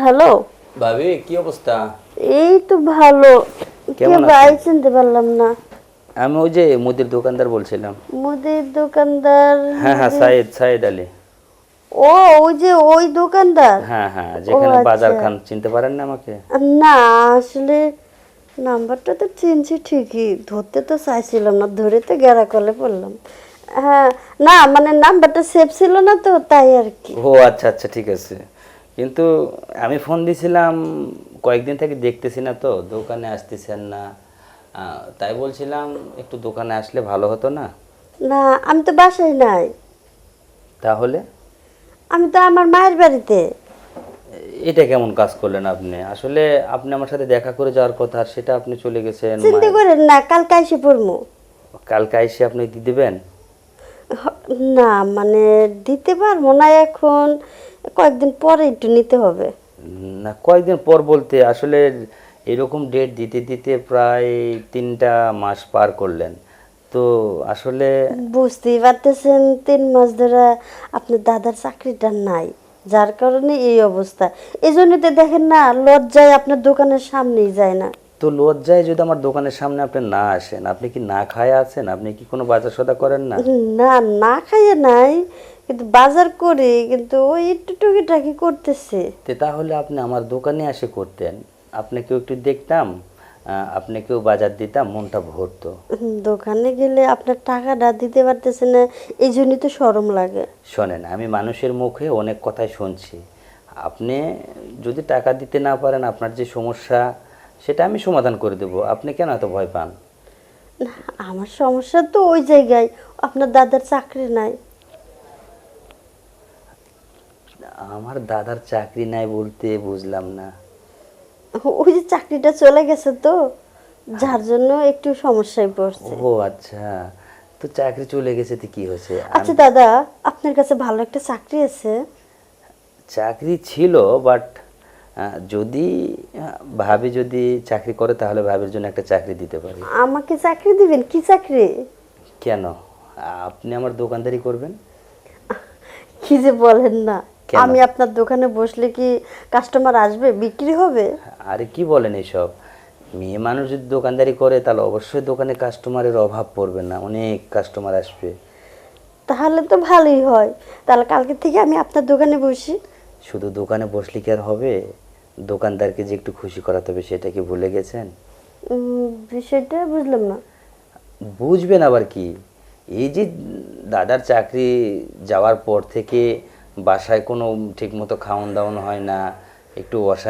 Hello? ভাবি কি অবস্থা? এই তো ভালো। কে ভাই চিনতে পারলাম না। আমি ওই যে মুদির দোকানদার বলছিলাম। মুদির দোকানদার হ্যাঁ হ্যাঁ সাইদ সাইদ আলী। ও ওই যে ওই দোকানদার? হ্যাঁ হ্যাঁ যেখানে আচ্ছা। বাজার খান চিনতে পারেন না আমাকে? না আসলে নাম্বারটা তো চিনছি ঠিকই। ধরতে তো চাইছিলাম না ধরে তো গেরা কলে পড়লাম। হ্যাঁ না মানে নাম্বারটা সেভ ছিল না তো তাই আর কি। ও আচ্ছা আচ্ছা ঠিক আছে। কিন্তু আমি ফোন দিছিলাম কয়েকদিন থেকে দেখতেছি না তো দোকানে আসতেছেন না। তাই বলছিলাম একটু দোকানে আসলে ভালো হতো না। না আমি তো বাসায় নাই। তাহলে? আমি তো আমার মায়ের বাড়িতে। এটা কেমন কাজ করলেন আপনি? আসলে আপনি আমার সাথে দেখা করে যাওয়ার কথা আর সেটা আপনি চলে গেছেন চিন্তা করেন না কালকে এসে পড়ব। কালকে এসে আপনি দিয়ে দিবেন না মানে দিতে পারব না এখন। কয়েকদিন পরে একটু নিতে হবে। না কয়েকদিন পর বলতে আসলে এরকম ডেট দিতে দিতে প্রায় তিনটা মাস পার করলেন। তো আসলে বুঝতেই পারতেছেন তিন মাস ধরে আপনার দাদার চাকরিটা নাই যার কারণে এই অবস্থা। এই জন্য তো দেখেন না লজ্জায় আপনার দোকানের সামনেই যায় না। তো লজ্জায় যদি আমার দোকানের সামনে আপনি না আসেন আপনি কি না খায় আছেন? আপনি কি কোনো বাজার সদা করেন না? না না খাইয়ে নাই কিন্তু বাজার করি কিন্তু ওই একটু টুকিটাকি করতেছে। তো তাহলে আপনি আমার দোকানে এসে করতেন। আপনাকেও একটু দেখতাম আহ, আপনাকেও বাজার দিতাম মনটা ভরতো। দোকানে গেলে আপনার টাকাটা দিতে পারতেছে না এই জন্যই তো সরম লাগে। শোনেন আমি মানুষের মুখে অনেক কথাই শুনছি। আপনি যদি টাকা দিতে না পারেন আপনার যে সমস্যা সেটা আমি সমাধান করে দেবো। আপনি কেন এত ভয় পান? না, আমার সমস্যা তো ওই জায়গায়। আপনার দাদার চাকরি নাই। আমার দাদার চাকরি নাই বলতে বুঝলাম না। ওই যে চাকরিটা চলে গেছে তো যার জন্য একটু সমস্যায় পড়ছে। ও আচ্ছা। তো চাকরি চলে গেছে তো কি হয়েছে? আচ্ছা দাদা আপনার কাছে ভালো একটা চাকরি আছে। চাকরি ছিল বাট যদি আহ, ভাবি যদি চাকরি করে তাহলে ভাবির জন্য একটা চাকরি দিতে পারি। আমাকে চাকরি দিবেন? কি চাকরি? কেন? আপনি আমার দোকানদারি করবেন? কি যে বলেন না। আমি আপনার দোকানে বসলে কি কাস্টমার আসবে? বিক্রি হবে? আরে কি বলেন এইসব মেয়ে মানুষ যদি দোকানদারি করে তাহলে অবশ্যই দোকানে কাস্টমারের অভাব পড়বে না। অনেক কাস্টমার আসবে। তাহলে তো ভালোই হয়। তাহলে কালকে থেকে আমি আপনার দোকানে বসি। শুধু দোকানে বসলে কি আর হবে? দোকানদারকে যে একটু খুশি করাতে হবে সেটা কি ভুলে গেছেন? সেটা বিষয়টা বুঝলাম না। বুঝবেন আবার কি? এই যে দাদার চাকরি যাওয়ার পর থেকে বাসায় কোনো ঠিকমতো খাওয়ান দাওয়ান হয় না একটু অশান্তি